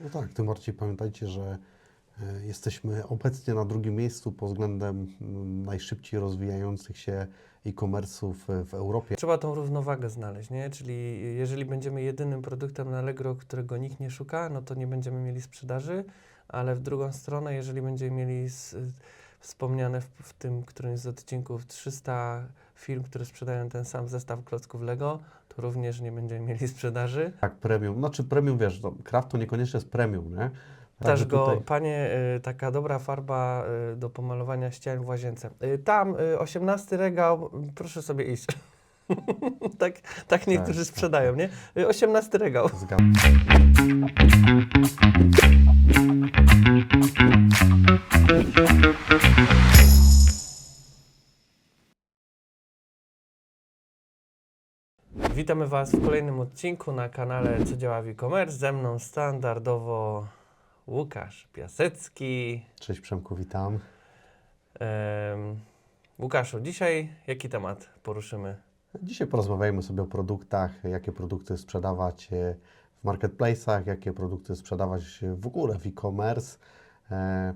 No tak, tym bardziej pamiętajcie, że e, jesteśmy obecnie na drugim miejscu pod względem mm, najszybciej rozwijających się e-commerce'ów e, w Europie. Trzeba tą równowagę znaleźć, nie? Czyli jeżeli będziemy jedynym produktem na Allegro, którego nikt nie szuka, no to nie będziemy mieli sprzedaży, ale w drugą stronę, jeżeli będziemy mieli wspomniane w, w tym którymś z odcinków 300 firm, które sprzedają ten sam zestaw klocków Lego, to również nie będziemy mieli sprzedaży. Tak, premium. Znaczy premium, wiesz, to craft to niekoniecznie jest premium, nie? Też go, tutaj- panie, y, taka dobra farba y, do pomalowania ścian w łazience. Y, tam y, 18 regał, proszę sobie iść. tak, tak niektórzy tak, sprzedają, nie? Y, 18 regał. Zgadzam. Witamy Was w kolejnym odcinku na kanale Co działa w e-commerce. Ze mną standardowo Łukasz Piasecki. Cześć Przemku, witam. Em, Łukaszu, dzisiaj jaki temat poruszymy? Dzisiaj porozmawiajmy sobie o produktach, jakie produkty sprzedawać e, w marketplace'ach, jakie produkty sprzedawać w ogóle w e-commerce, e,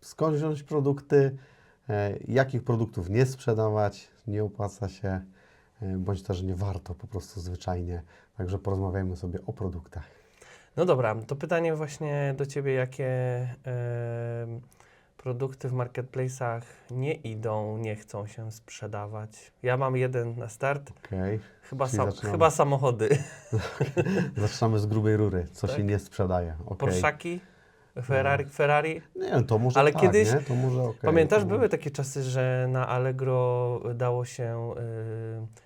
skąd wziąć produkty, e, jakich produktów nie sprzedawać, nie opłaca się, bądź też nie warto po prostu zwyczajnie. Także porozmawiajmy sobie o produktach. No dobra, to pytanie właśnie do Ciebie, jakie produkty w marketplace'ach nie idą, nie chcą się sprzedawać? Ja mam jeden na start, Okej, chyba, sam, chyba samochody. zaczynamy z grubej rury, co Tak. się nie sprzedaje. Okej. Porszaki, Ferrari, Ferrari. Nie wiem, to może Ale tak, kiedyś- może okej. Pamiętasz, były takie czasy, że na Allegro dało się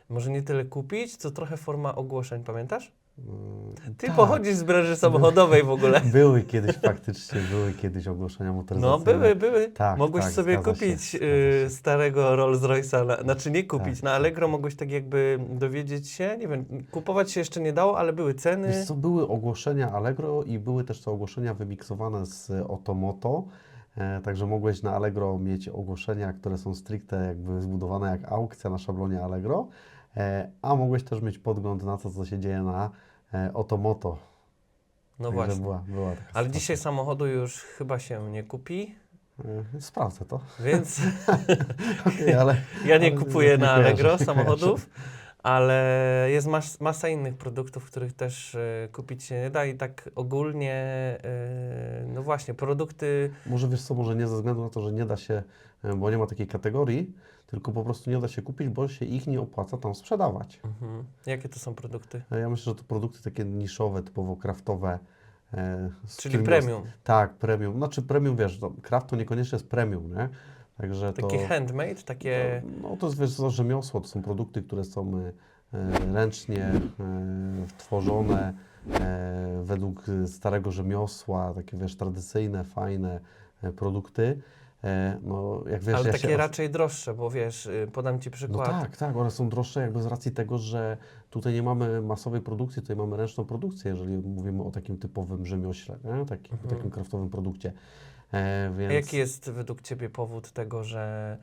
y, może nie tyle kupić, co trochę forma ogłoszeń, pamiętasz? Mm, Ty tak. pochodzisz z branży samochodowej w ogóle. Były kiedyś faktycznie, były kiedyś ogłoszenia No motoryzacyjne. były, były. Tak, mogłeś tak, sobie się, kupić zgadza y, się. starego Rolls Royce'a, na, znaczy nie kupić, Tak, na tak, Allegro tak. mogłeś tak jakby dowiedzieć się, nie wiem, kupować się jeszcze nie dało, ale były ceny. Wiesz co, były ogłoszenia Allegro i były też te ogłoszenia wymiksowane z Otomoto. E, także mogłeś na Allegro mieć ogłoszenia, które są stricte jakby zbudowane jak aukcja na szablonie Allegro, a mogłeś też mieć podgląd na to, co się dzieje na e, Otomoto. No Także właśnie. Była, była taka Ale sytuacja. dzisiaj samochodu już chyba się nie kupi, E, Sprawdzę to. więc Okej, ale ja nie Ale kupuję nie na Allegro samochodów, ale jest mas, masa innych produktów, których też y, kupić się nie da i tak ogólnie, y, no właśnie, produkty, Może wiesz co, może nie ze względu na to, że nie da się, e, bo nie ma takiej kategorii, tylko po prostu nie da się kupić, bo się ich nie opłaca tam sprzedawać. mhm. jakie to są produkty? E, Ja myślę, że to produkty takie niszowe, typowo kraftowe. e, Czyli premium, os- Tak, premium. Znaczy premium, wiesz, to kraft to niekoniecznie jest premium, nie? Także to... takie handmade, takie... To, no to jest wiesz, to rzemiosło, to są produkty, które są e, e, ręcznie e, tworzone e, według starego rzemiosła, takie wiesz, tradycyjne, fajne e, produkty. E, no, jak wiesz, ale ja takie się, raczej droższe, bo wiesz, y, podam Ci No przykład. tak, tak, one są droższe jakby z racji tego, że tutaj nie mamy masowej produkcji, tutaj mamy ręczną produkcję, jeżeli mówimy o takim typowym rzemiośle, nie? Takim, Mhm. takim kraftowym produkcie. E, A więc... Jaki jest według Ciebie powód tego, że,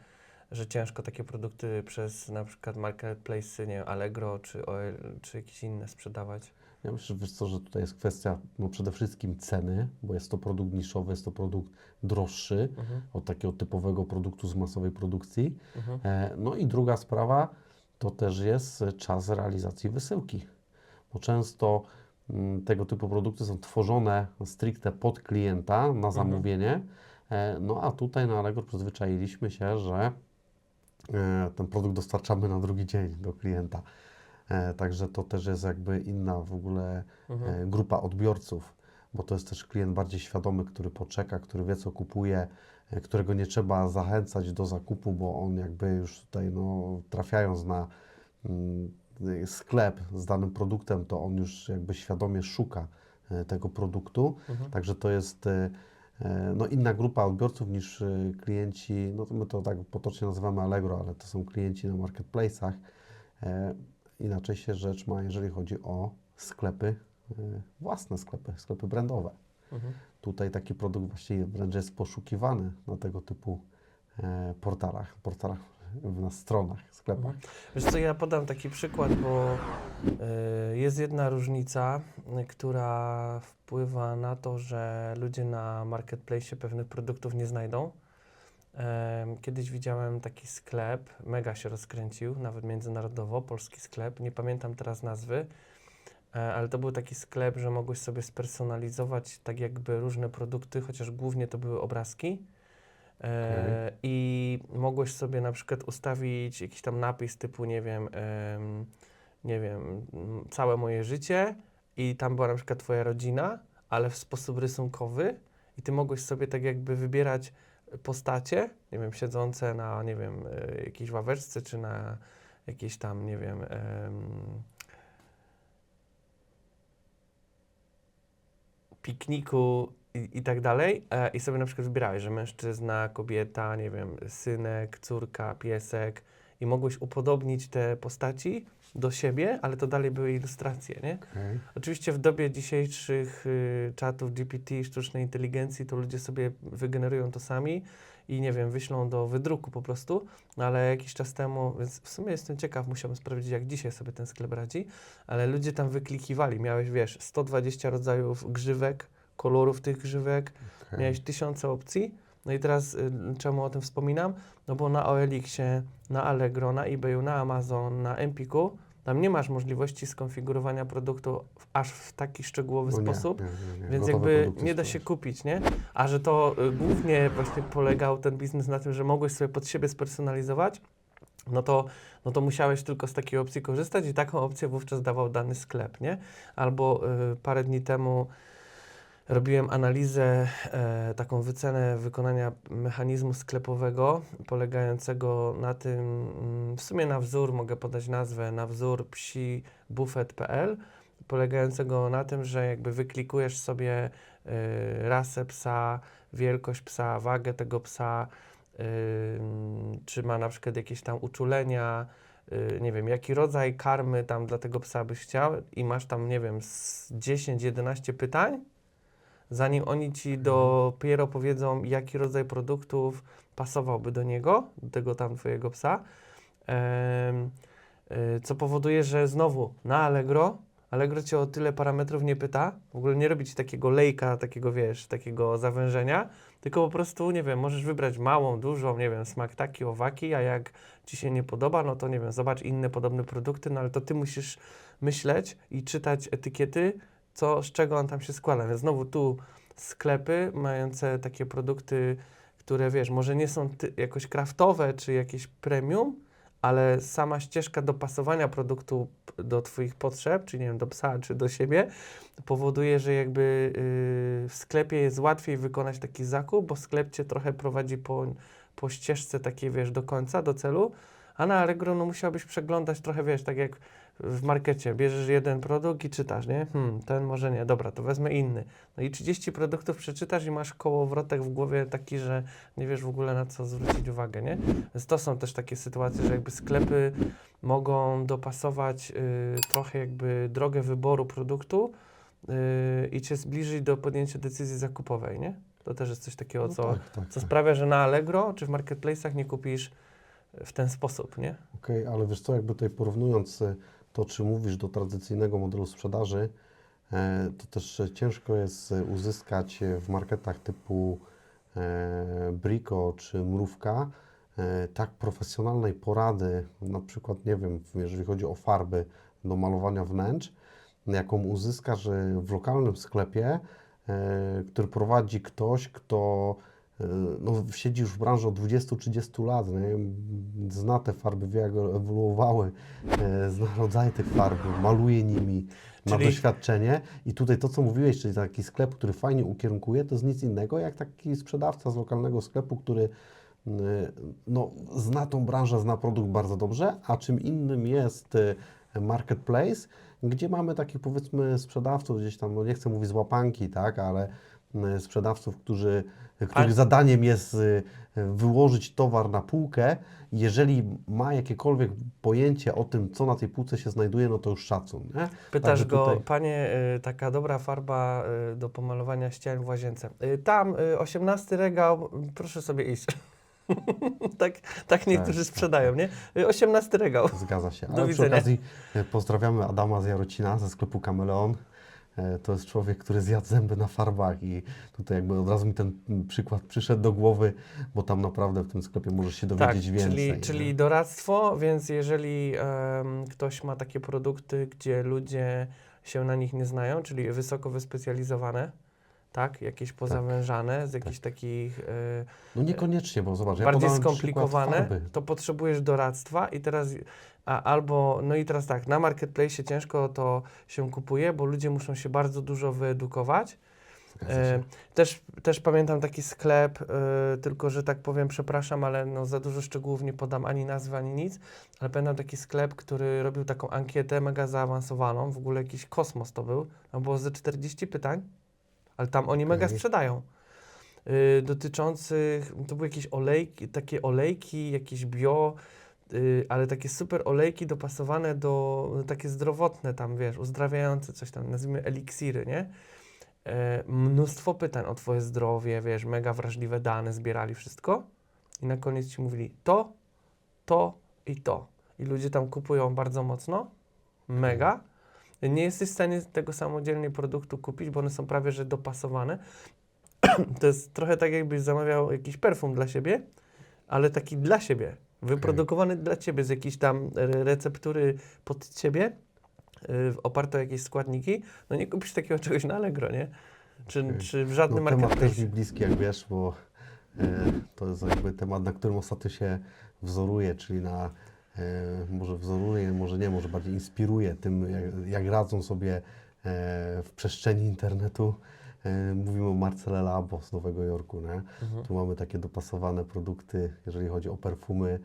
że ciężko takie produkty przez na przykład marketplace, nie wiem, Allegro czy, OL, czy jakieś inne sprzedawać? Ja myślę, że wiesz co, że tutaj jest kwestia no, przede wszystkim ceny, bo jest to produkt niszowy, jest to produkt droższy Mhm, od takiego typowego produktu z masowej produkcji. mhm. E, no i druga sprawa to też jest czas realizacji wysyłki, bo często mm, tego typu produkty są tworzone stricte pod klienta na zamówienie, e, no a tutaj na Allegro przyzwyczailiśmy się, że e, ten produkt dostarczamy na drugi dzień do klienta. E, Także to też jest jakby inna w ogóle Mhm. e, grupa odbiorców, bo to jest też klient bardziej świadomy, który poczeka, który wie co kupuje, e, którego nie trzeba zachęcać do zakupu, bo on jakby już tutaj no, trafiając na mm, sklep z danym produktem, to on już jakby świadomie szuka tego produktu. Mhm. Także to jest no, inna grupa odbiorców niż klienci, no to my to tak potocznie nazywamy Allegro, ale to są klienci na marketplace'ach. E, Inaczej się rzecz ma, jeżeli chodzi o sklepy, e, własne sklepy, sklepy brandowe. Mhm. Tutaj taki produkt właściwie wręcz jest poszukiwany na tego typu e, portalach, portalach w, na stronach, sklepach. Wiesz co, ja podam taki przykład, bo y, jest jedna różnica, y, która wpływa na to, że ludzie na marketplace pewnych produktów nie znajdą. Kiedyś widziałem taki sklep, mega się rozkręcił, nawet międzynarodowo, polski sklep, nie pamiętam teraz nazwy, e, ale to był taki sklep, że mogłeś sobie spersonalizować tak jakby różne produkty, chociaż głównie to były obrazki. E, I mogłeś sobie na przykład ustawić jakiś tam napis typu, nie wiem, em, nie wiem, całe moje życie i tam była na przykład twoja rodzina, ale w sposób rysunkowy i ty mogłeś sobie tak jakby wybierać postacie, nie wiem, siedzące na, nie wiem, e, jakiejś ławeczce czy na jakiejś tam, nie wiem, em, pikniku i, i tak dalej. E, I sobie na przykład wybierałeś, że mężczyzna, kobieta, nie wiem, synek, córka, piesek i mogłeś upodobnić te postaci do siebie, ale to dalej były ilustracje, nie? Okej. Oczywiście w dobie dzisiejszych y, czatów GPT, sztucznej inteligencji, to ludzie sobie wygenerują to sami i nie wiem, wyślą do wydruku po prostu, no ale jakiś czas temu, więc w sumie jestem ciekaw, musiałbym sprawdzić, jak dzisiaj sobie ten sklep radzi, ale ludzie tam wyklikiwali, miałeś, wiesz, 120 rodzajów grzywek, kolorów tych grzywek, okej. miałeś tysiące opcji. No i teraz y, czemu o tym wspominam? No bo na OLX-ie, na Allegro, na eBayu, na Amazon, na Empiku, tam nie masz możliwości skonfigurowania produktu w, aż w taki szczegółowy No nie, sposób, nie, nie, więc Gotowe jakby nie da się sprzedaż. kupić, nie? A że to y, głównie właśnie polegał ten biznes na tym, że mogłeś sobie pod siebie spersonalizować, no to, no to musiałeś tylko z takiej opcji korzystać i taką opcję wówczas dawał dany sklep, nie? Albo y, parę dni temu robiłem analizę, e, taką wycenę wykonania mechanizmu sklepowego, polegającego na tym, mm, w sumie na wzór, mogę podać nazwę, na wzór psibufet.pl, polegającego na tym, że jakby wyklikujesz sobie y, rasę psa, wielkość psa, wagę tego psa, y, czy ma na przykład jakieś tam uczulenia, y, nie wiem, jaki rodzaj karmy tam dla tego psa byś chciał i masz tam, nie wiem, z 10-11 pytań, zanim oni ci dopiero powiedzą, jaki rodzaj produktów pasowałby do niego, do tego tam twojego psa. Y, co powoduje, że znowu na Allegro, Allegro cię o tyle parametrów nie pyta, w ogóle nie robi ci takiego lejka, takiego wiesz, takiego zawężenia, tylko po prostu, nie wiem, możesz wybrać małą, dużą, nie wiem, smak taki, owaki, a jak ci się nie podoba, no to nie wiem, zobacz inne podobne produkty, no ale to ty musisz myśleć i czytać etykiety, co, z czego on tam się składa. Więc znowu tu sklepy mające takie produkty, które wiesz, może nie są jakoś kraftowe czy jakieś premium, ale sama ścieżka dopasowania produktu do Twoich potrzeb, czy nie wiem, do psa, czy do siebie, powoduje, że jakby yy, w sklepie jest łatwiej wykonać taki zakup, bo sklep Cię trochę prowadzi po, po ścieżce takiej, wiesz, do końca, do celu, a na Allegro no, musiałbyś przeglądać trochę, wiesz, tak jak w markecie, bierzesz jeden produkt i czytasz, nie? Hmm, ten może nie, dobra, to wezmę inny. No i 30 produktów przeczytasz i masz kołowrotek w głowie taki, że nie wiesz w ogóle na co zwrócić uwagę, nie? Więc to są też takie sytuacje, że jakby sklepy mogą dopasować y, trochę jakby drogę wyboru produktu y, i cię zbliżyć do podjęcia decyzji zakupowej, nie? To też jest coś takiego, No co, tak, tak, co tak. sprawia, że na Allegro czy w marketplace'ach nie kupisz w ten sposób, nie? Okej, ale wiesz co, jakby tutaj porównując e, to, czy mówisz do tradycyjnego modelu sprzedaży, e, to też ciężko jest uzyskać w marketach typu e, Brico czy Mrówka e, tak profesjonalnej porady, na przykład, nie wiem, jeżeli chodzi o farby do malowania wnętrz, jaką uzyskasz w lokalnym sklepie, który prowadzi ktoś, kto no, siedzi już w branży od 20-30 lat, nie? zna te farby, wie jak ewoluowały, e, zna rodzaje tych farb, maluje nimi, ma Czyli- doświadczenie i tutaj to, co mówiłeś, czyli taki sklep, który fajnie ukierunkuje, to jest nic innego jak taki sprzedawca z lokalnego sklepu, który e, no, zna tą branżę, zna produkt bardzo dobrze, a czym innym jest e, marketplace, gdzie mamy takich powiedzmy sprzedawców gdzieś tam, no nie chcę mówić z łapanki, tak, ale sprzedawców, którzy, których Ale- zadaniem jest y, wyłożyć towar na półkę. Jeżeli ma jakiekolwiek pojęcie o tym, co na tej półce się znajduje, no to już szacun. Nie? Pytasz Także go, tutaj- panie, y, taka dobra farba do pomalowania ścian w łazience. Tam, y, 18 regał, proszę sobie iść. tak, tak niektórzy tak, sprzedają, nie? Y, 18 regał. Zgadza się. Do Ale przy widzenia. okazji e, pozdrawiamy Adama z Jarocina ze sklepu Kameleon. E, To jest człowiek, który zjadł zęby na farbach i tutaj jakby od razu mi ten przykład przyszedł do głowy, bo tam naprawdę w tym sklepie możesz się Tak, dowiedzieć więcej. czyli, czyli doradztwo, więc jeżeli em, ktoś ma takie produkty, gdzie ludzie się na nich nie znają, czyli wysoko wyspecjalizowane, tak, jakieś pozawężane, z jakichś takich e, No niekoniecznie, bo zobacz, ja bardziej przykład skomplikowane, to potrzebujesz doradztwa i teraz a, albo, no i teraz tak, na marketplace ciężko to się kupuje, bo ludzie muszą się bardzo dużo wyedukować. E, też, też pamiętam taki sklep, e, tylko że tak powiem, przepraszam, ale no za dużo szczegółów nie podam ani nazwy, ani nic, ale pamiętam taki sklep, który robił taką ankietę mega zaawansowaną, w ogóle jakiś kosmos to był, tam było ze 40 pytań, ale tam oni mega Okej. sprzedają. Y, dotyczących, to były jakieś olejki, takie olejki, jakieś bio, y, ale takie super olejki dopasowane do, takie zdrowotne tam, wiesz, uzdrawiające coś tam, nazwijmy eliksiry, nie? E, mnóstwo pytań o twoje zdrowie, wiesz, mega wrażliwe dane, zbierali wszystko i na koniec ci mówili to, to i to. I ludzie tam kupują bardzo mocno, mega. Nie jesteś w stanie tego samodzielnie produktu kupić, bo one są prawie że dopasowane. to jest trochę tak, jakbyś zamawiał jakiś perfum dla siebie, ale taki dla siebie, wyprodukowany dla ciebie z jakiejś tam re- receptury pod ciebie, y, oparte o jakieś składniki. No nie kupisz takiego czegoś na Allegro, nie? Czy, Okej. czy w żadnym no, temat też mi marketplace. bliski, jak wiesz, bo e, to jest jakby temat, na którym ostatnio się wzoruje, czyli na, może wzoruje, może nie, może bardziej inspiruje tym, jak, jak radzą sobie e, w przestrzeni internetu. E, mówimy o marce Le Labo z Nowego Jorku, nie? Mhm. Tu mamy takie dopasowane produkty, jeżeli chodzi o perfumy,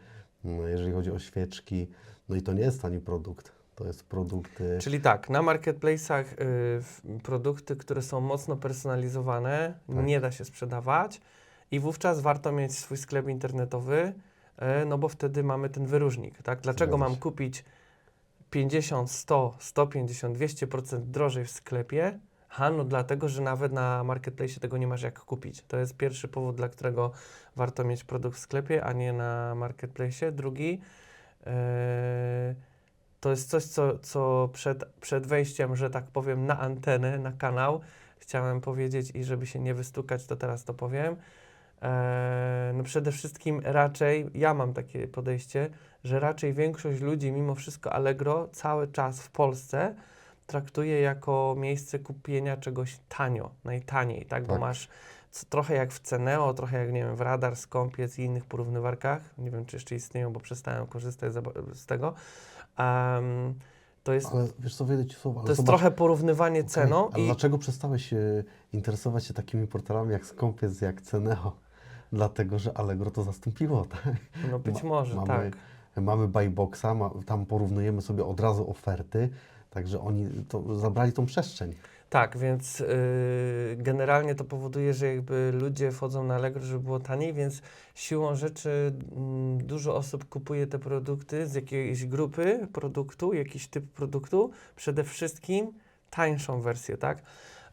jeżeli chodzi o świeczki. No i to nie jest tani produkt. To jest produkt. e, Czyli tak, na marketplace'ach y, produkty, które są mocno personalizowane, Tak. nie da się sprzedawać i wówczas warto mieć swój sklep internetowy, no bo wtedy mamy ten wyróżnik, tak? Dlaczego mam kupić 50, 100, 150, 200% drożej w sklepie? Ha, no dlatego, że nawet na marketplace tego nie masz jak kupić. To jest pierwszy powód, dla którego warto mieć produkt w sklepie, a nie na marketplace. Drugi, e, to jest coś, co, co przed, przed wejściem, że tak powiem, na antenę, na kanał, chciałem powiedzieć i żeby się nie wystukać, to teraz to powiem. E, no przede wszystkim raczej, ja mam takie podejście, że raczej większość ludzi mimo wszystko Allegro cały czas w Polsce traktuje jako miejsce kupienia czegoś tanio, najtaniej, tak? Bo Tak. masz trochę jak w Ceneo, trochę jak, nie wiem, w Radar, Skąpiec i innych porównywarkach. Nie wiem, czy jeszcze istnieją, bo przestałem korzystać z tego. Em, to jest, Ale wiesz co, wejdę Ci ale to jest zobacz, trochę porównywanie Okej, ceną Ale i dlaczego przestałeś interesować się takimi portalami jak Skąpiec, jak Ceneo? Dlatego, że Allegro to zastąpiło, tak? no być ma- może, mamy- tak. Mamy buyboxa, ma, tam porównujemy sobie od razu oferty, także oni to, zabrali tą przestrzeń. Tak, więc yy, generalnie to powoduje, że jakby ludzie wchodzą na Allegro, żeby było taniej, więc siłą rzeczy mm, dużo osób kupuje te produkty z jakiejś grupy produktu, jakiś typ produktu, przede wszystkim tańszą wersję, tak?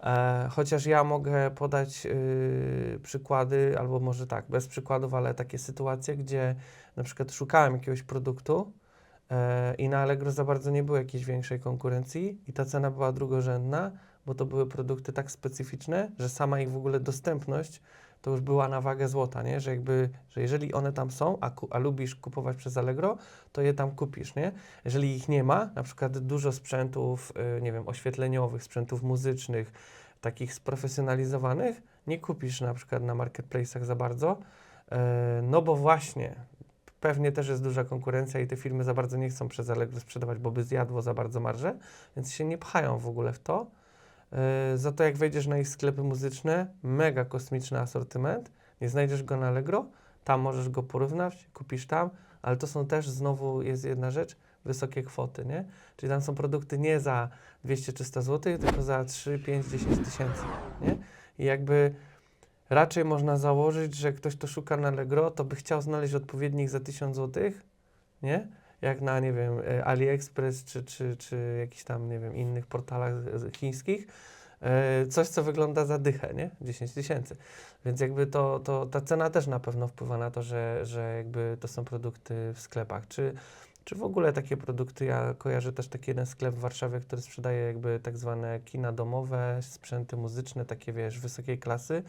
E, chociaż ja mogę podać yy, przykłady, albo może tak, bez przykładów, ale takie sytuacje, gdzie na przykład szukałem jakiegoś produktu, E, I na Allegro za bardzo nie było jakiejś większej konkurencji i ta cena była drugorzędna, bo to były produkty tak specyficzne, że sama ich w ogóle dostępność to już była na wagę złota, nie? Że jakby, że jeżeli one tam są, a, a lubisz kupować przez Allegro, to je tam kupisz, nie? Jeżeli ich nie ma, na przykład dużo sprzętów, y, nie wiem, oświetleniowych, sprzętów muzycznych, takich sprofesjonalizowanych, nie kupisz na przykład na marketplace'ach za bardzo, e, no bo właśnie pewnie też jest duża konkurencja i te firmy za bardzo nie chcą przez Allegro sprzedawać, bo by zjadło za bardzo marżę, więc się nie pchają w ogóle w to. Yy, za to jak wejdziesz na ich sklepy muzyczne, mega kosmiczny asortyment, nie znajdziesz go na Allegro, tam możesz go porównać, kupisz tam, ale to są też znowu jest jedna rzecz, wysokie kwoty, nie? Czyli tam są produkty nie za 200-300 zł, tylko za 3, 5, 10 tysięcy, nie? I jakby raczej można założyć, że ktoś, kto szuka na Allegro, to by chciał znaleźć odpowiednik za 1000 zł, nie? Jak na, nie wiem, e, AliExpress czy, czy, czy jakichś tam, nie wiem, innych portalach chińskich. e, coś, co wygląda za dychę, nie? 10 tysięcy. Więc jakby to, to ta cena też na pewno wpływa na to, że, że jakby to są produkty w sklepach. Czy, czy w ogóle takie produkty, ja kojarzę też taki jeden sklep w Warszawie, który sprzedaje jakby tak zwane kina domowe, sprzęty muzyczne, takie wiesz, wysokiej klasy,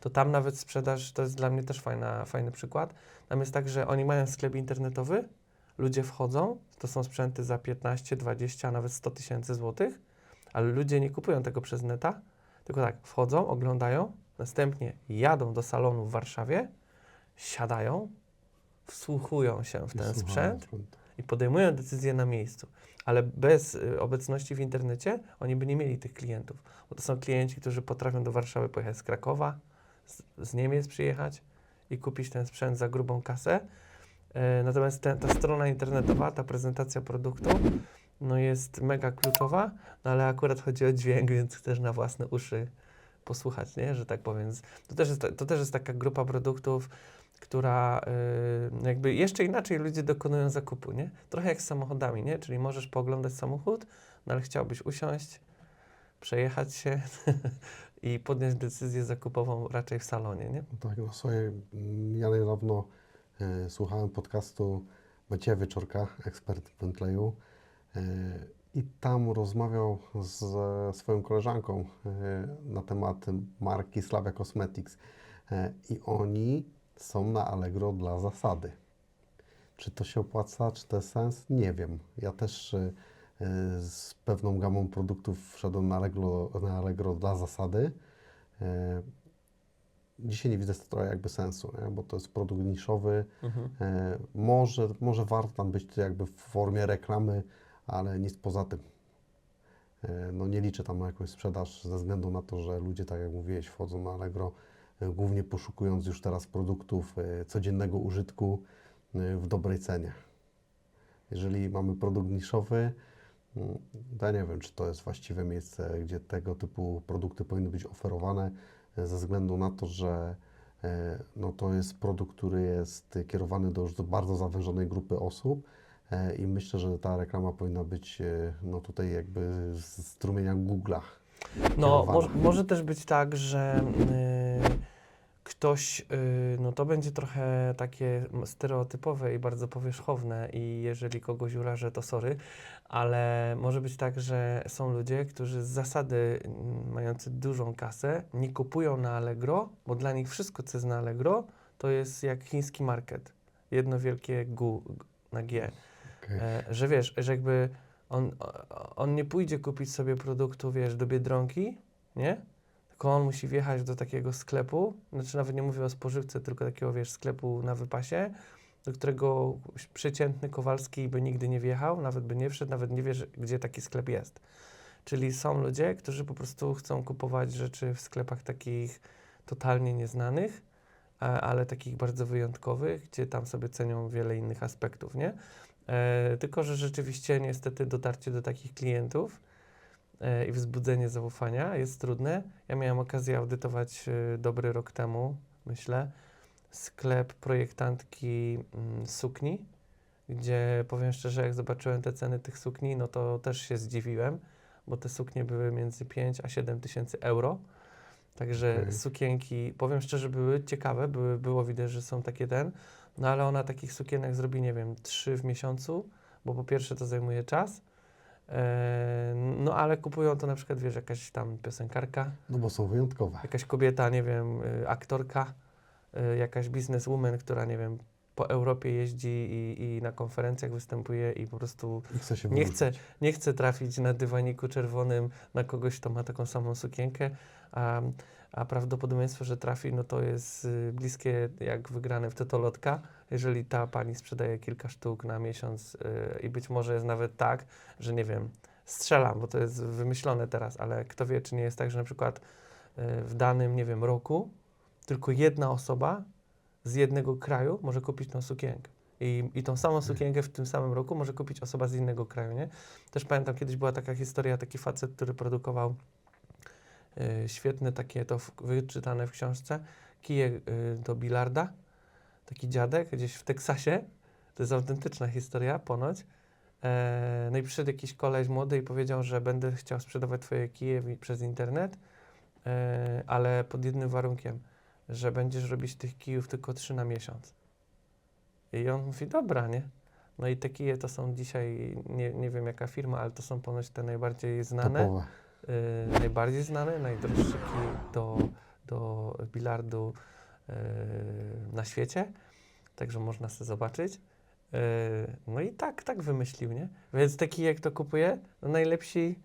to tam nawet sprzedaż, to jest dla mnie też fajna, fajny przykład, tam jest tak, że oni mają sklep internetowy, ludzie wchodzą, to są sprzęty za 15, 20, a nawet 100 tysięcy złotych, ale ludzie nie kupują tego przez neta, tylko tak, wchodzą, oglądają, następnie jadą do salonu w Warszawie, siadają, wsłuchują się w ten sprzęt i podejmują decyzje na miejscu. Ale bez y, obecności w internecie oni by nie mieli tych klientów, bo to są klienci, którzy potrafią do Warszawy pojechać z Krakowa, z, z Niemiec przyjechać i kupić ten sprzęt za grubą kasę. E, natomiast ta strona internetowa, ta prezentacja produktu, no jest mega kluczowa, no ale akurat chodzi o dźwięk, więc chcesz na własne uszy posłuchać, nie? że tak powiem. To też jest, to też jest taka grupa produktów, która y, jakby jeszcze inaczej ludzie dokonują zakupu, nie? Trochę jak z samochodami, nie? Czyli możesz pooglądać samochód, no ale chciałbyś usiąść, przejechać się i podjąć decyzję zakupową raczej w salonie, nie? Tak, no słuchaj, mm, ja niedawno słuchałem podcastu Macieja Wieczorka, ekspert w Bentleyu e, i tam rozmawiał ze swoją koleżanką e, na temat marki Slavia Cosmetics e, i oni są na Allegro dla zasady. Czy to się opłaca, czy to jest sens? Nie wiem. Ja też e, e, z pewną gamą produktów wszedłem na Allegro, na Allegro dla zasady. Dzisiaj nie widzę z trochę jakby sensu, nie? bo to jest produkt niszowy. Mhm. E, może, może warto tam być to jakby w formie reklamy, ale nic poza tym. E, no nie liczę tam na jakąś sprzedaż ze względu na to, że ludzie, tak jak mówiłeś, wchodzą na Allegro e, głównie poszukując już teraz produktów e, codziennego użytku e, w dobrej cenie. Jeżeli mamy produkt niszowy, mm, ja nie wiem, czy to jest właściwe miejsce, gdzie tego typu produkty powinny być oferowane, ze względu na to, że e, no to jest produkt, który jest kierowany do już bardzo zawężonej grupy osób e, i myślę, że ta reklama powinna być e, no tutaj jakby z strumienia Google'a. No, może, może też być tak, że ktoś, y, no to będzie trochę takie stereotypowe i bardzo powierzchowne i jeżeli kogoś urażę, to sorry, ale może być tak, że są ludzie, którzy z zasady mm, mający dużą kasę nie kupują na Allegro, bo dla nich wszystko, co jest na Allegro, to jest jak chiński market. Jedno wielkie gu na G. Okej. E, że wiesz, że jakby on, on nie pójdzie kupić sobie produktu, wiesz, do Biedronki, nie? Tylko on musi wjechać do takiego sklepu, znaczy nawet nie mówię o spożywce, tylko takiego, wiesz, sklepu na wypasie, do którego przeciętny Kowalski by nigdy nie wjechał, nawet by nie wszedł, nawet nie wie, gdzie taki sklep jest. Czyli są ludzie, którzy po prostu chcą kupować rzeczy w sklepach takich totalnie nieznanych, a- ale takich bardzo wyjątkowych, gdzie tam sobie cenią wiele innych aspektów, nie? E, tylko, że rzeczywiście niestety dotarcie do takich klientów e, i wzbudzenie zaufania jest trudne. Ja miałem okazję audytować e, dobry rok temu, myślę, sklep projektantki mm, sukni, gdzie powiem szczerze, jak zobaczyłem te ceny tych sukni, no to też się zdziwiłem, bo te suknie były między 5 a 7 tysięcy euro. Także Okej. sukienki, powiem szczerze, były ciekawe, były, było widać, że są takie ten, no ale ona takich sukienek zrobi, nie wiem, trzy w miesiącu, bo po pierwsze to zajmuje czas, e, no ale kupują to na przykład, wiesz, jakaś tam piosenkarka, No bo są wyjątkowe. jakaś kobieta, nie wiem, y, aktorka, y, jakaś bizneswoman, która, nie wiem, po Europie jeździ i, i na konferencjach występuje i po prostu chce nie chce, nie chce trafić na dywaniku czerwonym na kogoś, kto ma taką samą sukienkę, a, a prawdopodobieństwo, że trafi, no to jest y, bliskie jak wygrane w totolotka, jeżeli ta pani sprzedaje kilka sztuk na miesiąc y, i być może jest nawet tak, że nie wiem, strzelam, bo to jest wymyślone teraz, ale kto wie, czy nie jest tak, że na przykład y, w danym, nie wiem, roku tylko jedna osoba z jednego kraju może kupić tą sukienkę. I, I tą samą sukienkę w tym samym roku może kupić osoba z innego kraju, nie? Też pamiętam, kiedyś była taka historia, taki facet, który produkował świetne takie, to wyczytane w książce, kije y, do bilarda. Taki dziadek gdzieś w Teksasie. To jest autentyczna historia ponoć. E, no i przyszedł jakiś koleś młody i powiedział, że będę chciał sprzedawać twoje kije przez internet, e, ale pod jednym warunkiem, że będziesz robić tych kijów tylko trzy na miesiąc. I on mówi, dobra, nie? No i te kije to są dzisiaj, nie, nie wiem jaka firma, ale to są ponoć te najbardziej znane Topowe. Y, najbardziej znany, najdroższy kij do, do bilardu y, na świecie, także można sobie zobaczyć. Y, no i tak, tak wymyślił, nie? Więc taki jak to kupuje, no najlepsi,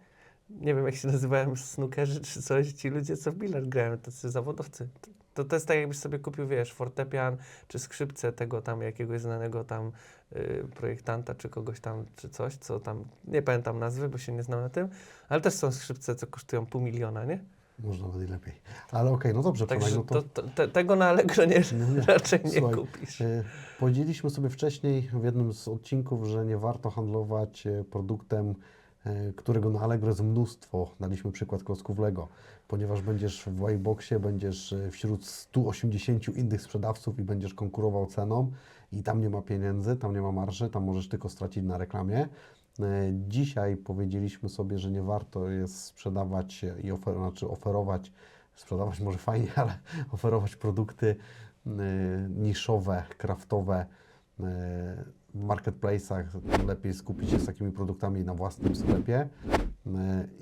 nie wiem jak się nazywają, snookerzy czy coś, ci ludzie co w bilard grają, tacy zawodowcy. To, to jest tak jakbyś sobie kupił, wiesz, fortepian czy skrzypce tego tam jakiegoś znanego tam y, projektanta czy kogoś tam, czy coś, co tam, nie pamiętam nazwy, bo się nie znam na tym, ale też są skrzypce, co kosztują pół miliona, nie? Można nawet i lepiej. Ale okej, no dobrze, Także no to, to, to, te, tego na Allegro nie, No nie. raczej nie Słuchaj, kupisz. E, Powiedzieliśmy sobie wcześniej w jednym z odcinków, że nie warto handlować e, produktem, e, którego na Allegro jest mnóstwo. Daliśmy przykład klocków Lego, ponieważ będziesz w Whiteboxie, będziesz e, wśród 180 innych sprzedawców i będziesz konkurował ceną i tam nie ma pieniędzy, tam nie ma marży, tam możesz tylko stracić na reklamie. E, Dzisiaj powiedzieliśmy sobie, że nie warto jest sprzedawać i ofer- znaczy oferować, sprzedawać może fajnie, ale oferować produkty y, niszowe, kraftowe marketplace'ach. Lepiej skupić się z takimi produktami na własnym sklepie y,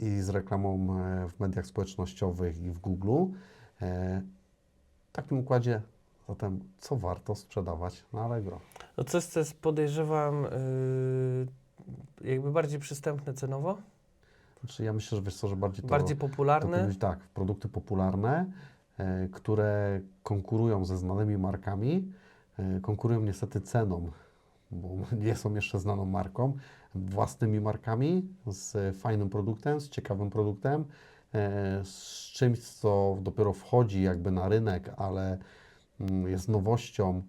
i z reklamą y, w mediach społecznościowych i w Google. Y, W takim układzie zatem co warto sprzedawać na Allegro? No coś, co jest podejrzewam yy, jakby bardziej przystępne cenowo, Znaczy ja myślę, że wiesz co, że bardziej to... bardziej To popularne. być tak, produkty popularne, e, które konkurują ze znanymi markami, e, konkurują niestety ceną, bo nie są jeszcze znaną marką, własnymi markami, z fajnym produktem, z ciekawym produktem, e, z czymś, co dopiero wchodzi jakby na rynek, ale mm, jest nowością e,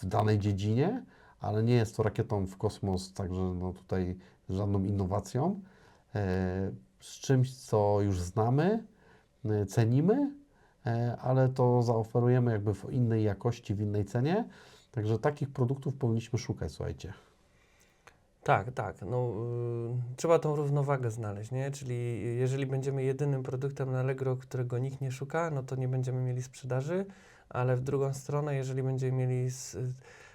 w danej dziedzinie, ale nie jest to rakietą w kosmos, także no tutaj żadną innowacją e, z czymś, co już znamy, cenimy, ale to zaoferujemy jakby w innej jakości, w innej cenie. Także takich produktów powinniśmy szukać, słuchajcie. Tak, tak. No, y, trzeba tą równowagę znaleźć, nie? Czyli jeżeli będziemy jedynym produktem na Allegro, którego nikt nie szuka, no to nie będziemy mieli sprzedaży, ale w drugą stronę, jeżeli będziemy mieli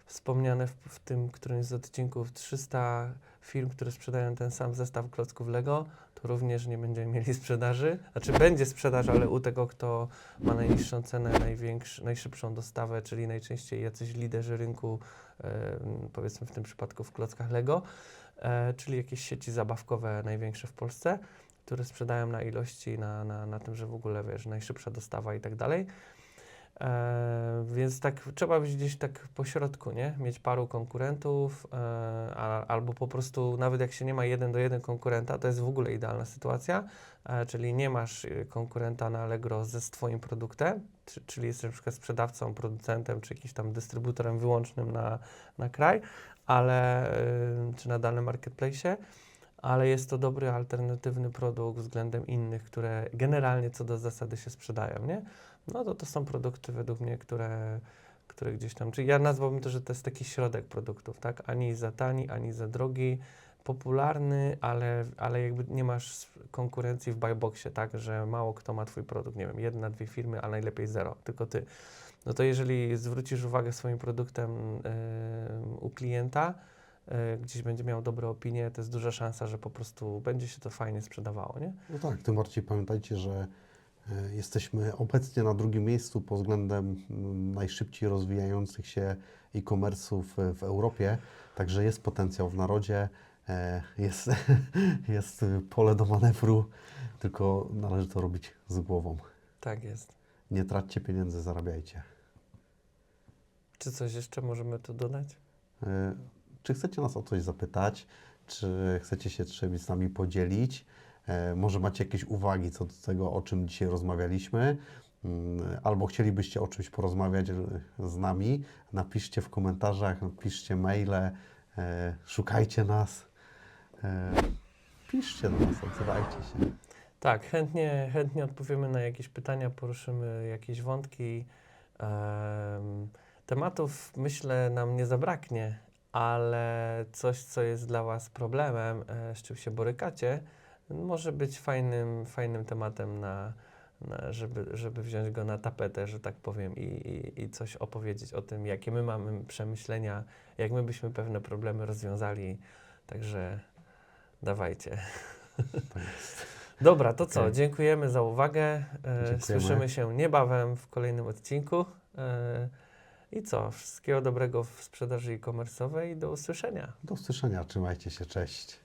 wspomniane w, w tym którymś z odcinków 300 firm, które sprzedają ten sam zestaw klocków Lego, to również nie będziemy mieli sprzedaży. Znaczy będzie sprzedaż, ale u tego, kto ma najniższą cenę, największ, najszybszą dostawę, czyli najczęściej jacyś liderzy rynku, e, powiedzmy w tym przypadku w klockach Lego, e, czyli jakieś sieci zabawkowe największe w Polsce, które sprzedają na ilości, na, na, na tym, że w ogóle wiesz, najszybsza dostawa i tak dalej. E, więc tak trzeba być gdzieś tak po środku, nie? Mieć paru konkurentów, e, a, albo po prostu nawet jak się nie ma jeden do jeden konkurenta, to jest w ogóle idealna sytuacja, e, czyli nie masz y, konkurenta na Allegro ze z Twoim produktem, czy, czyli jesteś na przykład sprzedawcą, producentem, czy jakimś tam dystrybutorem wyłącznym na, na kraj, ale, y, czy na danym marketplace, ale jest to dobry, alternatywny produkt względem innych, które generalnie co do zasady się sprzedają, nie? No to to są produkty według mnie, które, które gdzieś tam, czyli ja nazwałbym to, że to jest taki środek produktów, tak? Ani za tani, ani za drogi, popularny, ale, ale jakby nie masz konkurencji w buyboxie, tak? Że mało kto ma twój produkt, nie wiem, jedna, dwie firmy, a najlepiej zero, tylko ty. No to jeżeli zwrócisz uwagę swoim produktem yy, u klienta, yy, gdzieś będzie miał dobre opinie, to jest duża szansa, że po prostu będzie się to fajnie sprzedawało, nie? No tak, tym bardziej pamiętajcie, że jesteśmy obecnie na drugim miejscu pod względem mm, najszybciej rozwijających się e-commerce'ów e, w Europie, także jest potencjał w narodzie, e, jest, jest pole do manewru, tylko należy to robić z głową. Tak jest. Nie traćcie pieniędzy, zarabiajcie. Czy coś jeszcze możemy tu dodać? E, Czy chcecie nas o coś zapytać? Czy chcecie się czymś z nami podzielić? E, Może macie jakieś uwagi co do tego, o czym dzisiaj rozmawialiśmy? Mm, Albo chcielibyście o czymś porozmawiać e, z nami? Napiszcie w komentarzach, napiszcie maile, e, szukajcie nas. Piszcie do nas, odzywajcie się. Tak, chętnie, chętnie odpowiemy na jakieś pytania, poruszymy jakieś wątki. Em, tematów myślę nam nie zabraknie, ale coś, co jest dla Was problemem, z czym się borykacie, może być fajnym, fajnym tematem na, na żeby, żeby wziąć go na tapetę, że tak powiem, i, i, i coś opowiedzieć o tym, jakie my mamy przemyślenia, jak my byśmy pewne problemy rozwiązali. Także dawajcie. Tak. Dobra, to co? Dziękujemy za uwagę. E, Dziękujemy. Słyszymy się niebawem w kolejnym odcinku. E, I co? Wszystkiego dobrego w sprzedaży e-commerce'owej do usłyszenia. Do usłyszenia, trzymajcie się, cześć.